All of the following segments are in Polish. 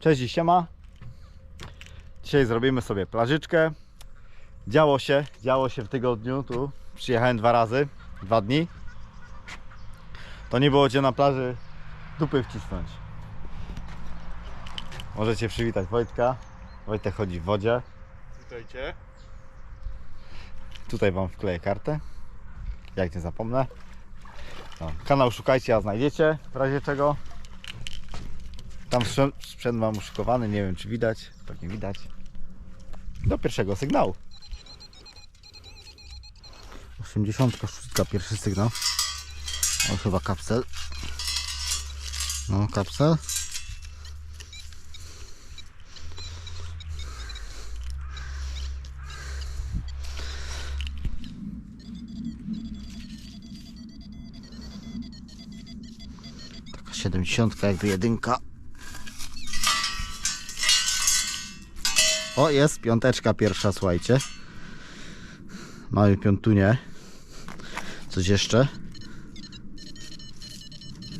Cześć i siema. Dzisiaj zrobimy sobie plażyczkę. Działo się, działo się w tygodniu tu. Przyjechałem dwa razy, dwa dni. To nie było gdzie na plaży dupy wcisnąć. Możecie przywitać Wojtka. Wojtek chodzi w wodzie. Witajcie. Tutaj Wam wkleję kartę. Jak nie zapomnę. No, kanał szukajcie, a znajdziecie w razie czego. Tam sprzęt, mam uszykowany, nie wiem czy widać. Pewnie widać. Do pierwszego sygnału. 86, pierwszy sygnał. O, chyba kapsel. No, kapsel. Taka 70 jakby jedynka. O, jest piąteczka pierwsza, słuchajcie. Mamy piątunie. Coś jeszcze?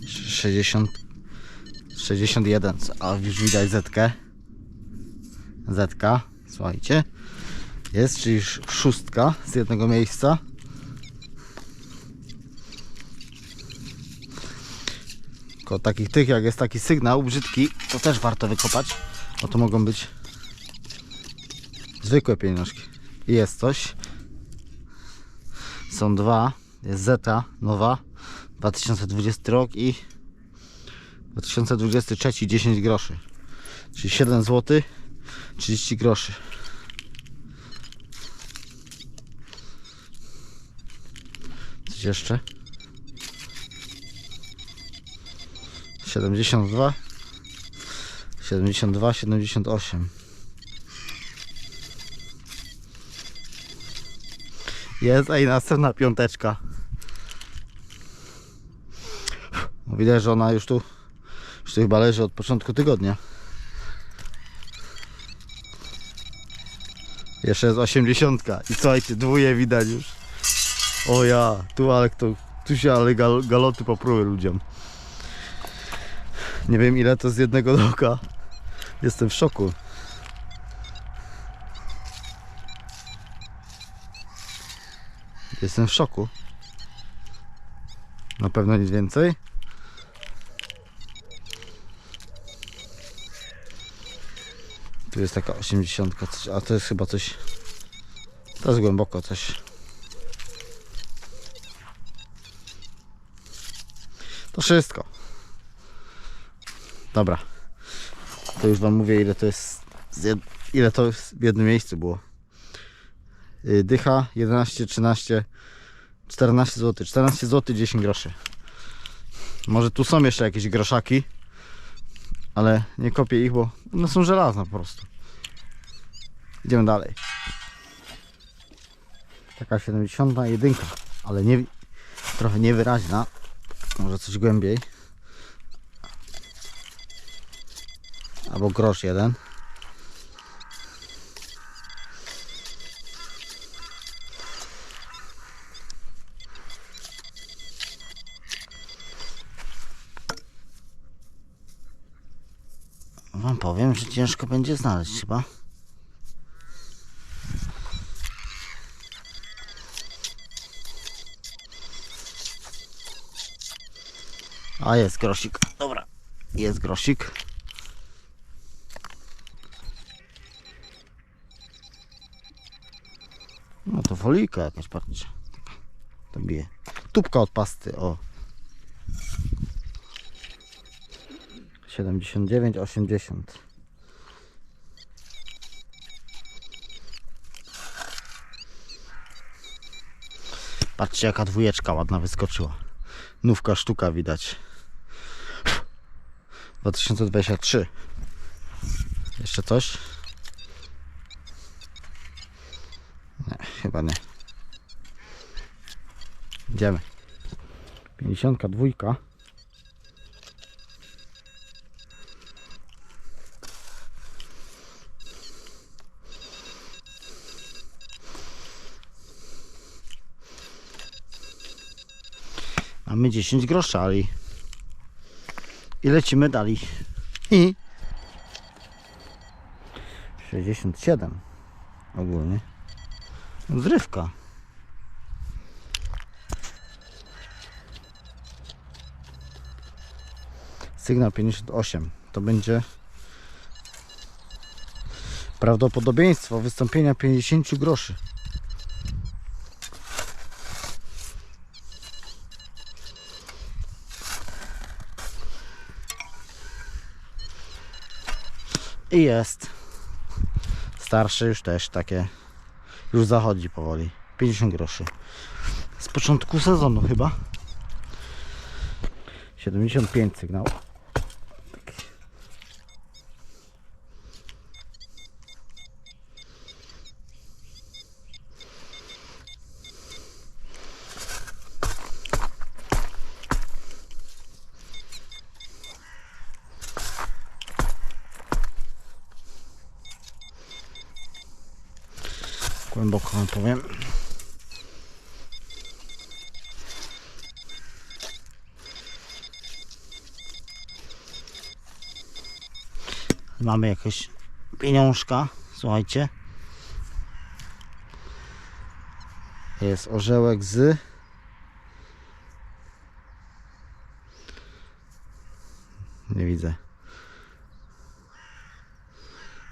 60 61, a już widać zetkę. Zetka, słuchajcie. Jest, czyli sz- szóstka z jednego miejsca. Tylko takich tych, jak jest taki sygnał brzydki, to też warto wykopać, bo to mogą być zwykłe pieniążki. Jest coś. Są dwa. Jest Zeta nowa. 2020 rok i 2023 10 groszy. Czyli 7 zł 30 groszy. Coś jeszcze? 72 72 78 Jest, ej, następna piąteczka. No, Widać, że ona już tu, już tu chyba leży od początku tygodnia. Jeszcze jest 80. I słuchajcie, dwóje widać już. O ja, tu ale kto, tu się ale gal, galoty popruły ludziom. Nie wiem ile to z jednego dołka. Jestem w szoku. Jestem w szoku. Na pewno nic więcej. Tu jest taka 80, coś- a to jest chyba coś. To jest głęboko coś. To wszystko. Dobra. To już wam mówię ile to jest. Ile to w jednym miejscu było. Y, Dycha 11, 13, 14 zł. 14 zł 10 groszy. Może tu są jeszcze jakieś groszaki. Ale nie kopię ich, bo one są żelazne po prostu. Idziemy dalej. Taka 70 jedynka, ale nie, trochę niewyraźna. Może coś głębiej. Albo grosz jeden. Powiem, że ciężko będzie znaleźć chyba. A jest grosik. Dobra. Jest grosik. No to folika jakaś patrzcie. To bije. Tubka od pasty, o. 79, 80. Patrzcie jaka dwójeczka ładna wyskoczyła. Nówka sztuka widać. 2023. Jeszcze coś? Nie, chyba nie. Idziemy. 52. Mamy 10 groszy, ale i lecimy dalej. I 67 ogólnie. Zrywka. Sygnał 58. To będzie prawdopodobieństwo wystąpienia 50 groszy. I jest. Starsze już też takie. Już zachodzi powoli. 50 groszy. Z początku sezonu chyba. 75 sygnał. Głęboko wam powiem. Mamy jakieś pieniążka, słuchajcie. Jest orzełek z Nie widzę.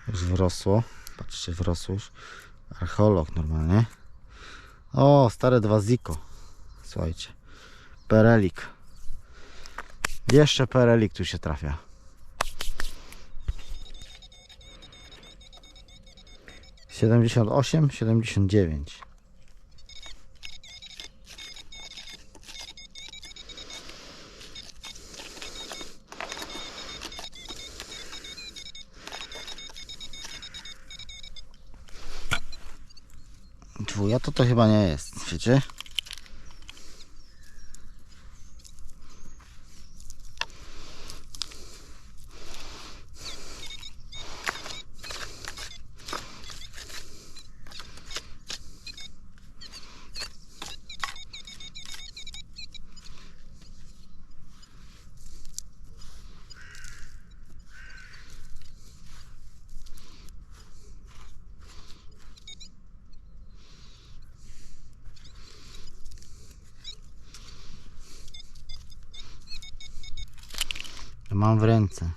Już wrosło. Patrzcie, wrosło już. Archeolog normalnie. O, stare dwa Ziko. Słuchajcie. Perelik. Jeszcze perelik tu się trafia. Siedemdziesiąt osiem, siedemdziesiąt dziewięć. Dwuja to to chyba nie jest, wiecie? Mam w ręce.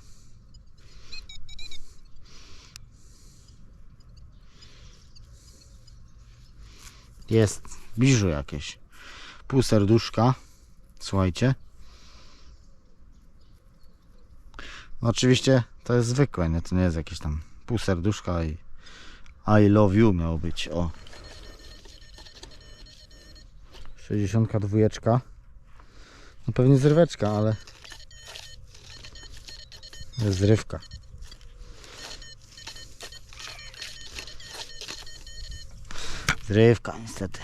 Jest biżu jakieś. Pół serduszka. Słuchajcie. No oczywiście to jest zwykłe, nie? To nie jest jakieś tam pół serduszka i I love you miało być. O. 62. No pewnie zryweczka, ale zrywka. Zrywka niestety.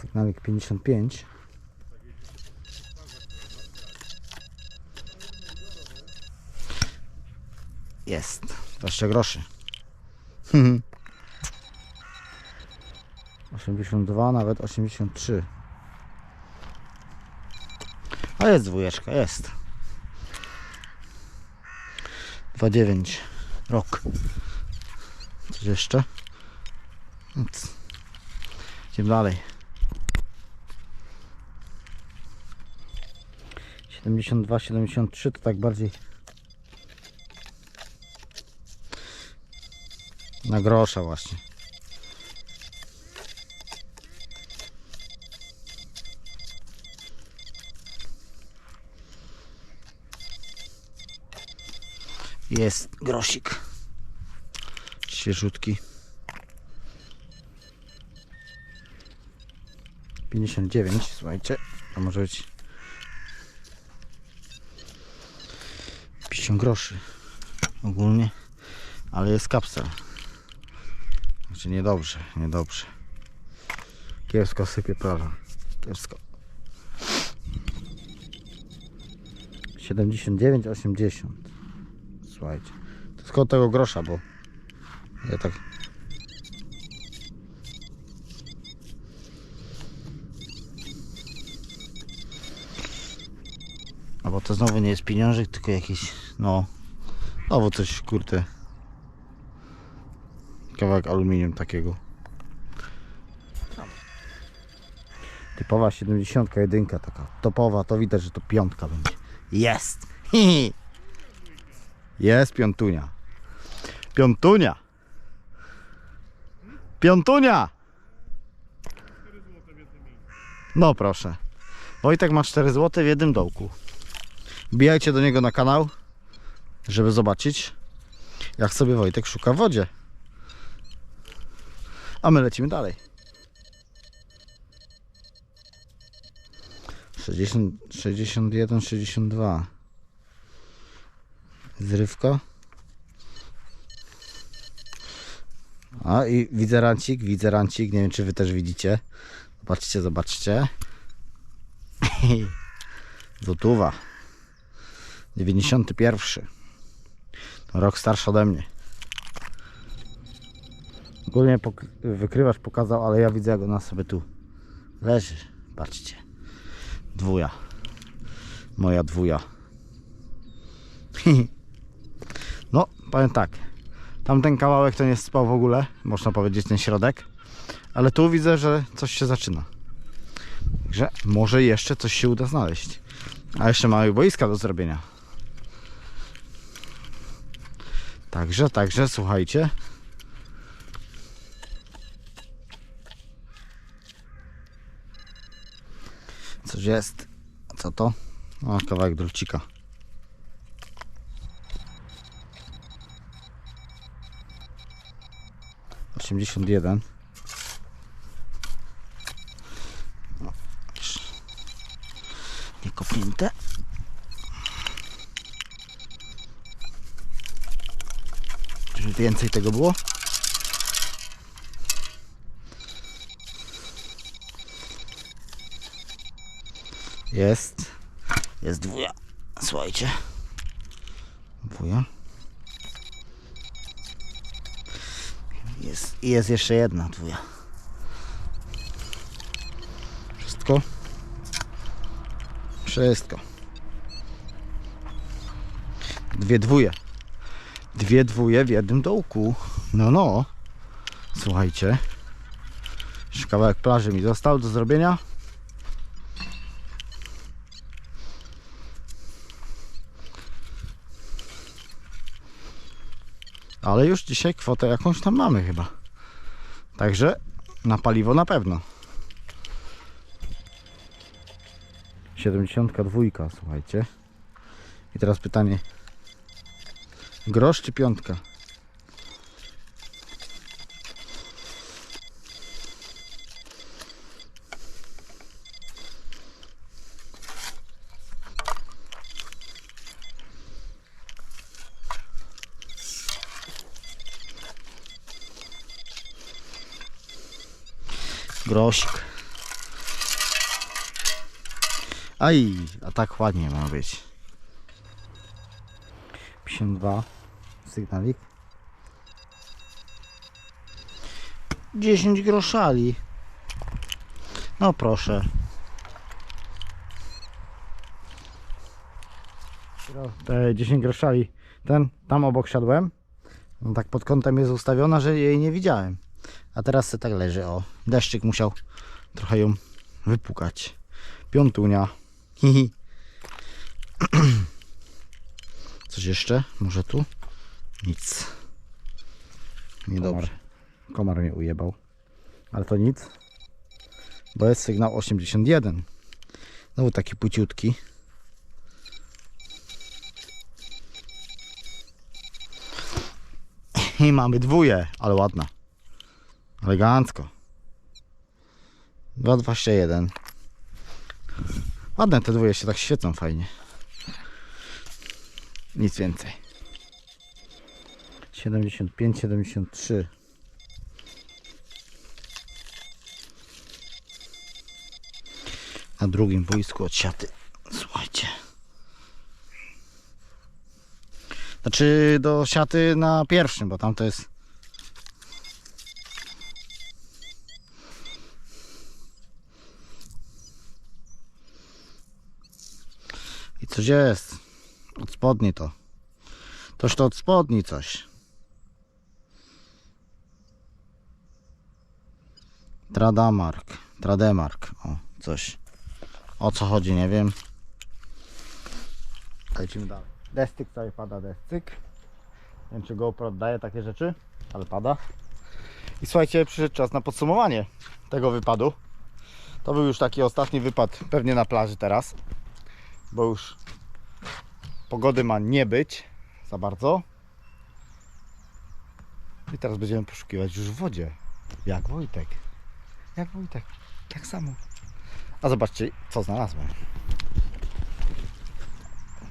Sygnalik 55. Jest. 20 groszy. 82, nawet 83. Jest dwójeczka, jest. 2,9 rok. Coś jeszcze? Nic. Idziemy dalej. 72, 73 to tak bardziej na grosza właśnie. Jest grosik. Świeżutki. 59, słuchajcie. To może być 50 groszy ogólnie, ale jest kapsel. Znaczy niedobrze, niedobrze. Kiepsko sypie prawa. Kiepsko. 79, 80 słuchajcie. To jest koło tego grosza, bo ja tak Albo to znowu nie jest pieniążek, tylko jakiś, no, znowu coś, kurde. Kawałek aluminium takiego. Typowa 71 taka topowa, to widać, że to piątka będzie. Jest! Hihi. Jest piątunia. Piątunia! Piątunia! No proszę. Wojtek ma 4 zł w jednym dołku. Wbijajcie do niego na kanał, żeby zobaczyć, jak sobie Wojtek szuka w wodzie. A my lecimy dalej. 60, 61, 62. Zrywka. A i widzę rancik, widzę rancik. Nie wiem, czy wy też widzicie. Zobaczcie, zobaczcie. Złotówa. 91. To rok starszy ode mnie. Ogólnie pok- pokazał, ale ja widzę jak ona sobie tu leży. Patrzcie. Dwuja. Moja dwuja. Powiem tak. Tamten kawałek to nie spał w ogóle, można powiedzieć ten środek. Ale tu widzę, że coś się zaczyna. Także może jeszcze coś się uda znaleźć. A jeszcze mamy boiska do zrobienia. Także, także, słuchajcie. Coś jest. Co to? O, kawałek drucika. Osiemdziesiąt jeden. Nie kopnięte. Żeby więcej tego było? Jest. Jest dwuja. Słuchajcie. Dwuja. Jest, i jest jeszcze jedna dwuja. Wszystko? Wszystko. Dwie dwuje. Dwie dwuje w jednym dołku. No, no. Słuchajcie. Jeszcze kawałek plaży mi został do zrobienia. Ale już dzisiaj kwotę jakąś tam mamy chyba. Także na paliwo na pewno. 72, słuchajcie. I teraz pytanie. Grosz czy piątka? Grosik. Aj, a tak ładnie ma być. 52 sygnalik. 10 groszali. No proszę. Te 10 groszali. Ten, tam obok siadłem. No tak pod kątem jest ustawiona, że jej nie widziałem. A teraz se tak leży, o. Deszczyk musiał trochę ją wypukać. Piątunia. Hihi. Coś jeszcze? Może tu? Nic. Niedobrze. Komar mnie ujebał. Ale to nic. Bo jest sygnał 81. Znowu taki płciutki. I mamy dwóje, ale ładna. Elegancko. 2,21. Ładne te dwoje się tak świecą fajnie. Nic więcej. 75, 73. Na drugim boisku od siaty. Słuchajcie. Znaczy do siaty na pierwszym, bo tam to jest coś jest. Od spodni to. Toż to od spodni coś. Tradamark. Trademark. O, coś. O co chodzi, nie wiem. Lecimy dalej. Destyk cały pada, destyk. Nie wiem czy GoPro oddaje takie rzeczy, ale pada. I słuchajcie, przyszedł czas na podsumowanie tego wypadu. To był już taki ostatni wypad, pewnie na plaży teraz, bo już pogody ma nie być za bardzo. I teraz będziemy poszukiwać już w wodzie. Jak Wojtek. Jak Wojtek. Tak samo. A zobaczcie, co znalazłem.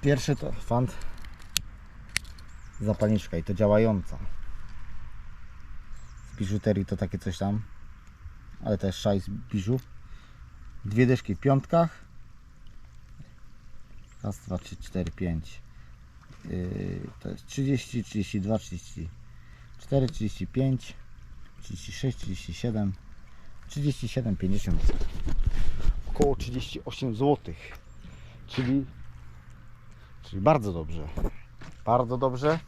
Pierwszy to fant zapalniczka i to działająca. Z biżuterii to takie coś tam. Ale też szaj z biżu. Dwie dyszki w piątkach. Raz, dwa, trzy, cztery, pięć. Yy, to jest 30, 32, 34, 35, 36, 37, 37, 50. Około 38 zł. Czyli, czyli bardzo dobrze. Bardzo dobrze.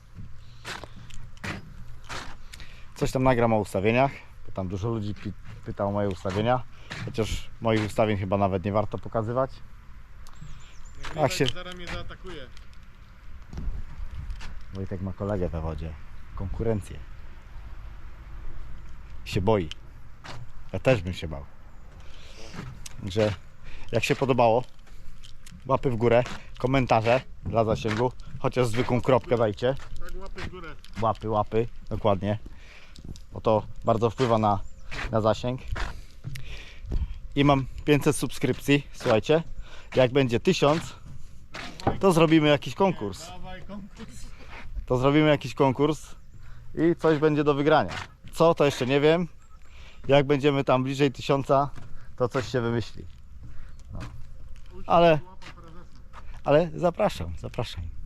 Coś tam nagram o ustawieniach, bo tam dużo ludzi pyta o moje ustawienia. Chociaż moich ustawień chyba nawet nie warto pokazywać. Jak się- się... zaraz mnie zaatakuje. Wojtek ma kolegę we wodzie. Konkurencję. Się boi. Ja też bym się bał. Także jak się podobało, łapy w górę, komentarze dla zasięgu, chociaż zwykłą kropkę dajcie. Tak łapy w górę. Łapy, łapy, dokładnie. Bo to bardzo wpływa na, na zasięg. I mam 500 subskrypcji, słuchajcie. Jak będzie 1000, to zrobimy jakiś konkurs. To zrobimy jakiś konkurs i coś będzie do wygrania. Co to jeszcze nie wiem. Jak będziemy tam bliżej tysiąca, to coś się wymyśli. No. Ale, ale zapraszam, zapraszam.